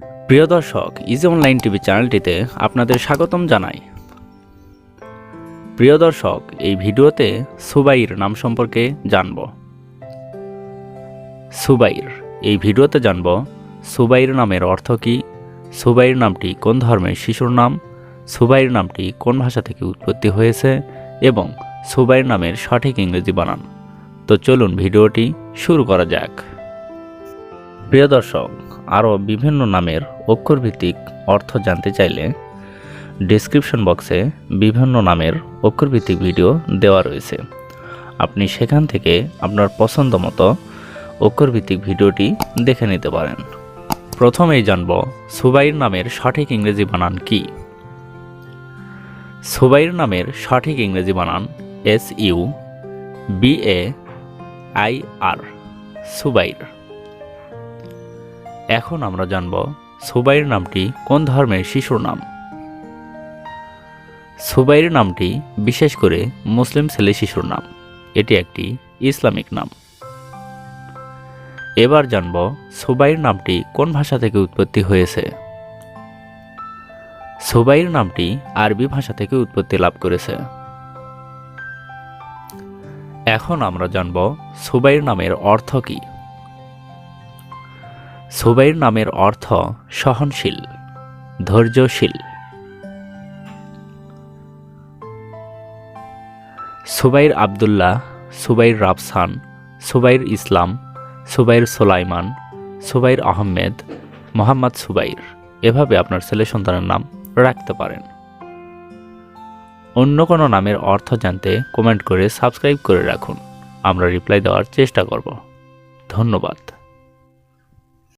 প্রিয় দর্শক easy online TV চ্যানেলটিতে আপনাদের স্বাগতম জানাই। প্রিয় দর্শক, এই ভিডিওতে সুবাইর নাম সম্পর্কে জানব। সুবাইর, এই ভিডিওতে জানব সুবাইর নামের অর্থ কী, সুবাইর নামটি কোন ধর্মের শিশুর নাম, সুবাইর নামটি কোন ভাষা থেকে উৎপত্তি হয়েছে এবং সুবাইর নামের সঠিক ইংরেজি বানান। তো চলুন ভিডিওটি শুরু করা যাক। প্রিয় দর্শক আরও বিভিন্ন নামের অক্ষরভিত্তিক অর্থ জানতে চাইলে ডেসক্রিপশন বক্সে বিভিন্ন নামের অক্ষরভিত্তিক ভিডিও দেওয়া রয়েছে। আপনি সেখান থেকে আপনার পছন্দ মতো অক্ষরভিত্তিক ভিডিওটি দেখে নিতে পারেন। প্রথমেই জানব সুবাইর নামের সঠিক ইংরেজি বানান কি? সুবাইর নামের সঠিক ইংরেজি বানান S U B A I R Subair. এখন আমরা জানব সুবাইর নামটি কোন ধর্মের শিশুর নাম। সুবাইর নামটি বিশেষ করে মুসলিম ছেলে শিশুর নাম। এটি একটি ইসলামিক নাম। এবার জানব সুবাইর নামটি কোন ভাষা থেকে উৎপত্তি হয়েছে। সুবাইর নামটি আরবি ভাষা থেকে উৎপত্তি লাভ করেছে। এখন আমরা জানব সুবাইর নামের অর্থ কী। সুবাইর নামের অর্থ সহনশীল, ধৈর্যশীল। সুবাইর আবদুল্লাহ সুবাইর রাফসান সুবাইর ইসলাম সুবাইর সোলাইমান সুবাইর আহমেদ, মোহাম্মদ সুবাইর এভাবে আপনার ছেলে সন্তানের নাম রাখতে পারেন। অন্য কোনো নামের অর্থ জানতে কমেন্ট করে সাবস্ক্রাইব করে রাখুন। আমরা রিপ্লাই দেওয়ার চেষ্টা করব। ধন্যবাদ।